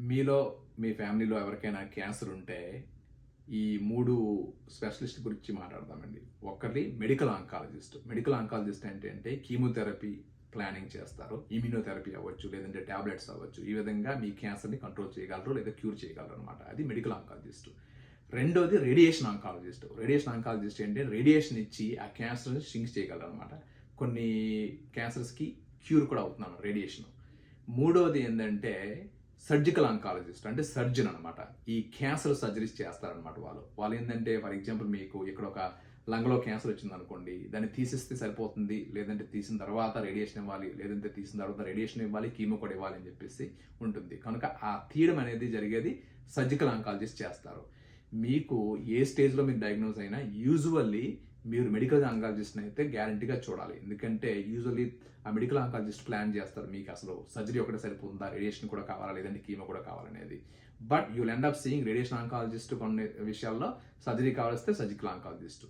మీలో మీ ఫ్యామిలీలో ఎవరికైనా క్యాన్సర్ ఉంటే ఈ మూడు స్పెషలిస్ట్ గురించి మాట్లాడదామండి. ఒకటి మెడికల్ ఆంకాలజిస్ట్. మెడికల్ ఆంకాలజిస్ట్ అంటే అంటే కీమోథెరపీ ప్లానింగ్ చేస్తారు. ఇమ్యూనోథెరపీ అవ్వచ్చు లేదంటే టాబ్లెట్స్ అవ్వచ్చు. ఈ విధంగా మీ క్యాన్సర్ని కంట్రోల్ చేయగలరు లేదా క్యూర్ చేయగలరు అనమాట అది మెడికల్ ఆంకాలజిస్ట్. రెండోది రేడియేషన్ ఆంకాలజిస్ట్. రేడియేషన్ ఆంకాలజిస్ట్ అంటే రేడియేషన్ ఇచ్చి ఆ క్యాన్సర్ని షింక్ చేయగలరు అనమాట కొన్ని క్యాన్సర్స్కి క్యూర్ కూడా అవుతున్నాను రేడియేషన్. మూడోది ఏంటంటే సర్జికల్ ఆంకాలజిస్ట్ అంటే సర్జన్ అనమాట ఈ క్యాన్సర్ సర్జరీస్ చేస్తారనమాట వాళ్ళు. వాళ్ళు ఏంటంటే ఫర్ ఎగ్జాంపుల్ మీకు ఇక్కడ ఒక లంగ్లో క్యాన్సర్ వచ్చింది అనుకోండి దాన్ని తీసేస్తే సరిపోతుంది లేదంటే తీసిన తర్వాత రేడియేషన్ ఇవ్వాలి లేదంటే తీసిన తర్వాత రేడియేషన్ ఇవ్వాలి కీమో కూడా ఇవ్వాలి అని చెప్పేసి ఉంటుంది. కనుక ఆ తీయడం అనేది జరిగేది సర్జికల్ ఆంకాలజిస్ట్ చేస్తారు. మీకు ఏ స్టేజ్లో మీకు డయాగ్నోస్ అయినా యూజువల్లీ మీరు మెడికల్ ఆంకాలజిస్ట్ని అయితే గ్యారంటీగా చూడాలి. ఎందుకంటే యూజువలీ ఆ మెడికల్ ఆంకాలజిస్ట్ ప్లాన్ చేస్తారు. మీకు అసలు సర్జరీ ఒకటే సరిపోతుందా? రేడియేషన్ కూడా కావాలా? లేదంటే కీమో కూడా కావాలనేది but you end up seeing radiation oncologist కొన్ని విషయాల్లో సర్జరీ కావాల్సి సర్జికల్ ఆంకాలజిస్ట్